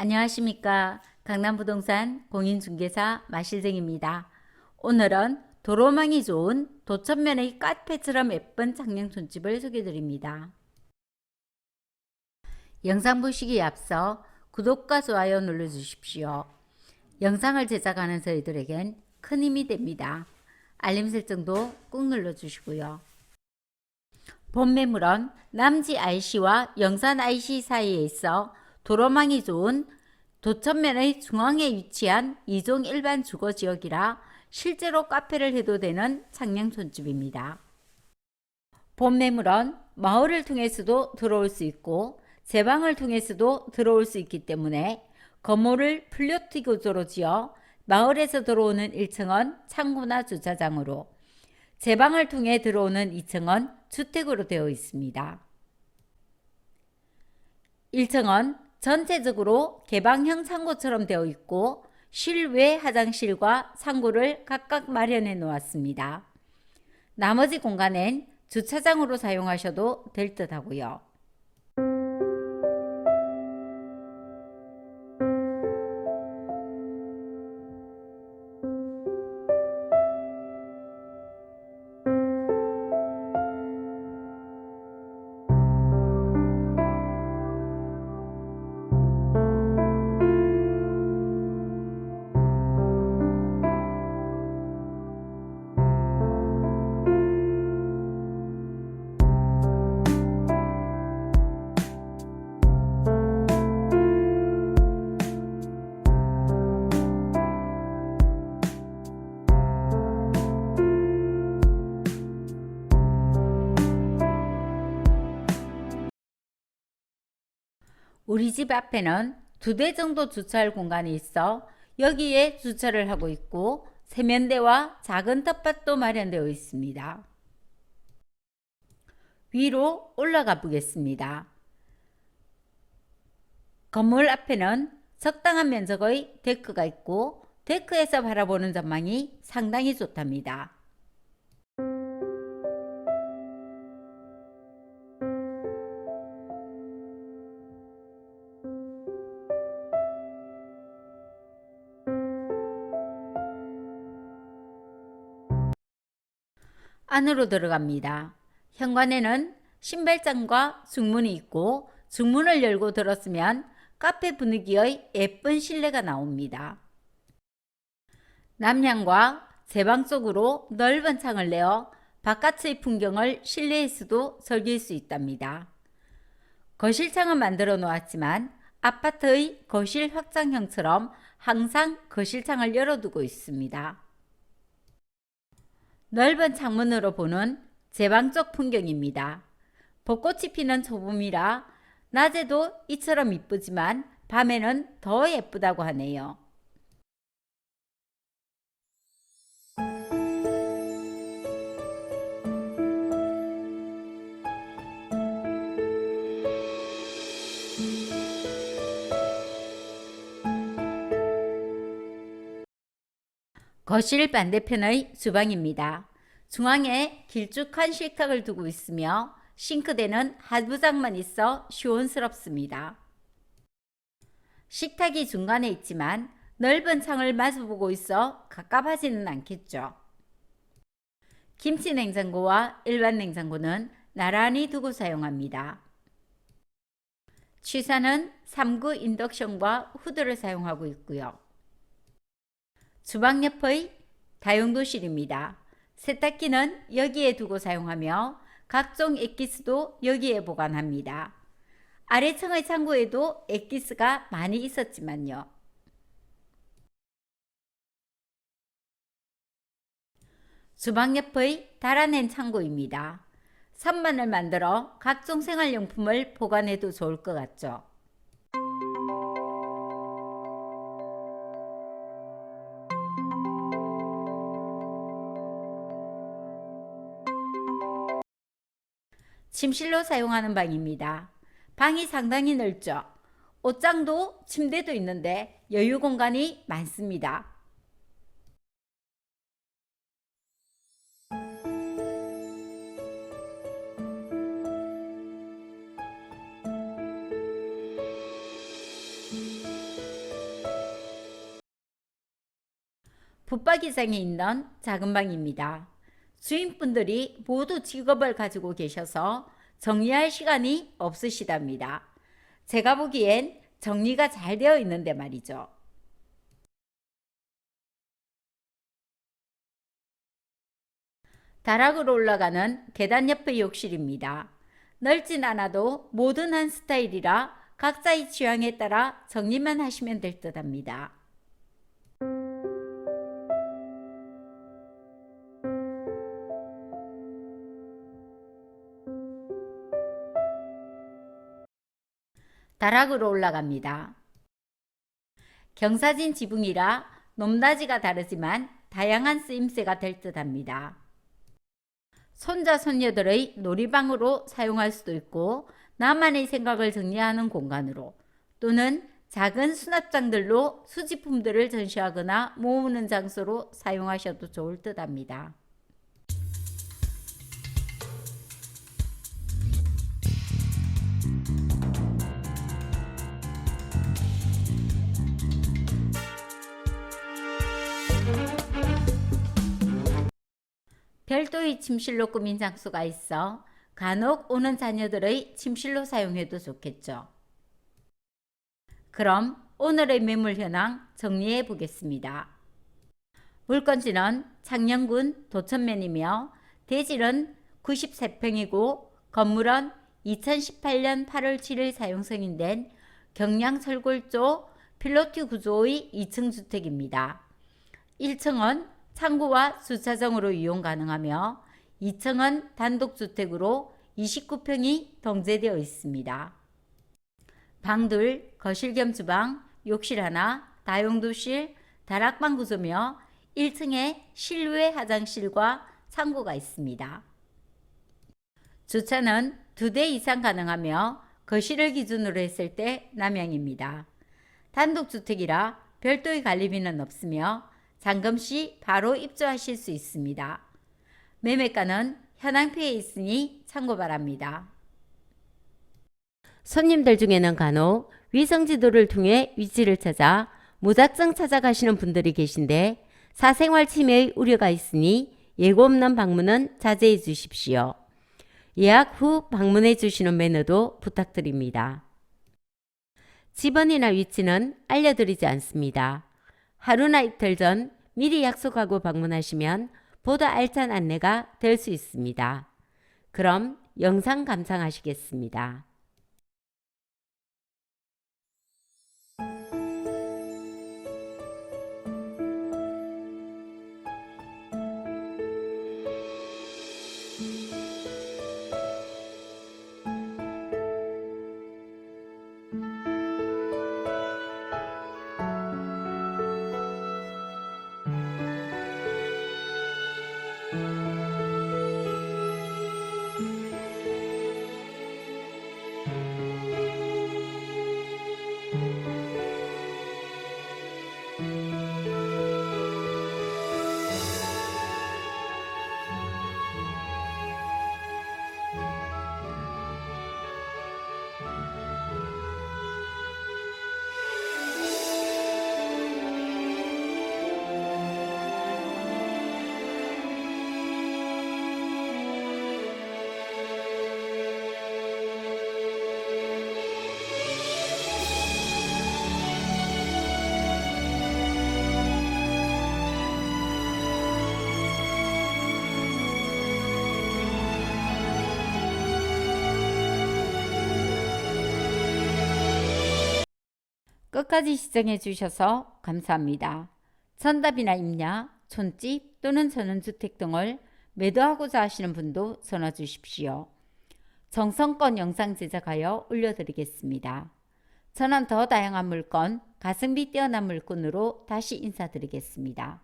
안녕하십니까. 강남부동산 공인중개사 마실쟁입니다. 오늘은 도로망이 좋은 도천면의 카페처럼 예쁜 창녕촌집을 소개드립니다. 영상 보시기에 앞서 구독과 좋아요 눌러주십시오. 영상을 제작하는 저희들에겐 큰 힘이 됩니다. 알림 설정도 꾹 눌러주시고요. 본 매물은 남지 IC와 영산 IC 사이에 있어 도로망이 좋은 도천면의 중앙에 위치한 이종 일반 주거 지역이라 실제로 카페를 해도 되는 창녕촌집입니다. 본 매물은 마을을 통해서도 들어올 수 있고 제방을 통해서도 들어올 수 있기 때문에 건물을 플로티 구조로 지어 마을에서 들어오는 1층은 창고나 주차장으로 제방을 통해 들어오는 2층은 주택으로 되어 있습니다. 1층은 전체적으로 개방형 창고처럼 되어 있고 실외 화장실과 창고를 각각 마련해 놓았습니다. 나머지 공간엔 주차장으로 사용하셔도 될 듯 하고요. 우리 집 앞에는 두 대 정도 주차할 공간이 있어 여기에 주차를 하고 있고 세면대와 작은 텃밭도 마련되어 있습니다. 위로 올라가 보겠습니다. 건물 앞에는 적당한 면적의 데크가 있고 데크에서 바라보는 전망이 상당히 좋답니다. 안으로 들어갑니다. 현관에는 신발장과 중문이 있고 중문을 열고 들었으면 카페 분위기의 예쁜 실내가 나옵니다. 남향과 제 방 쪽으로 넓은 창을 내어 바깥의 풍경을 실내에서도 즐길 수 있답니다. 거실창은 만들어 놓았지만 아파트의 거실 확장형처럼 항상 거실창을 열어두고 있습니다. 넓은 창문으로 보는 제방 쪽 풍경입니다. 벚꽃이 피는 초봄이라 낮에도 이처럼 이쁘지만 밤에는 더 예쁘다고 하네요. 거실 반대편의 주방입니다. 중앙에 길쭉한 식탁을 두고 있으며 싱크대는 하부장만 있어 시원스럽습니다. 식탁이 중간에 있지만 넓은 창을 마주보고 있어 갑갑하지는 않겠죠. 김치 냉장고와 일반 냉장고는 나란히 두고 사용합니다. 취사는 3구 인덕션과 후드를 사용하고 있고요. 주방 옆의 다용도실입니다. 세탁기는 여기에 두고 사용하며 각종 액기스도 여기에 보관합니다. 아래층의 창고에도 액기스가 많이 있었지만요. 주방 옆의 달아낸 창고입니다. 선반을 만들어 각종 생활용품을 보관해도 좋을 것 같죠. 침실로 사용하는 방입니다. 방이 상당히 넓죠. 옷장도 침대도 있는데 여유 공간이 많습니다. 붙박이장에 있는 작은 방입니다. 주인분들이 모두 직업을 가지고 계셔서 정리할 시간이 없으시답니다. 제가 보기엔 정리가 잘 되어 있는데 말이죠. 다락으로 올라가는 계단 옆의 욕실입니다. 넓진 않아도 모던한 스타일이라 각자의 취향에 따라 정리만 하시면 될 듯 합니다. 다락으로 올라갑니다. 경사진 지붕이라 높낮이가 다르지만 다양한 쓰임새가 될 듯합니다. 손자 손녀들의 놀이방으로 사용할 수도 있고 나만의 생각을 정리하는 공간으로 또는 작은 수납장들로 수집품들을 전시하거나 모으는 장소로 사용하셔도 좋을 듯합니다. 별도의 침실로 꾸민 장소가 있어 간혹 오는 자녀들의 침실로 사용해도 좋겠죠. 그럼 오늘의 매물 현황 정리해 보겠습니다. 물건지는 창녕군 도천면이며 대지는 93평이고 건물은 2018년 8월 7일 사용 승인된 경량 철골조 필로티 구조의 2층 주택입니다. 1층은 창고와 주차장으로 이용 가능하며 2층은 단독주택으로 29평이 동제되어 있습니다. 방 둘, 거실 겸 주방, 욕실 하나, 다용도실, 다락방 구조며 1층에 실외 화장실과 창고가 있습니다. 주차는 두대 이상 가능하며 거실을 기준으로 했을 때 남양입니다. 단독주택이라 별도의 관리비는 없으며 잔금 시 바로 입주하실 수 있습니다. 매매가는 현황표에 있으니 참고 바랍니다. 손님들 중에는 간혹 위성지도를 통해 위치를 찾아 무작정 찾아가시는 분들이 계신데 사생활 침해의 우려가 있으니 예고 없는 방문은 자제해 주십시오. 예약 후 방문해 주시는 매너도 부탁드립니다. 집원이나 위치는 알려드리지 않습니다. 하루나 이틀 전 미리 약속하고 방문하시면 보다 알찬 안내가 될 수 있습니다. 그럼 영상 감상하시겠습니다. 끝까지 시청해 주셔서 감사합니다. 전답이나 임야, 촌집 또는 전원주택 등을 매도하고자 하시는 분도 전화 주십시오. 정성껏 영상 제작하여 올려드리겠습니다. 저는 더 다양한 물건, 가성비 뛰어난 물건으로 다시 인사드리겠습니다.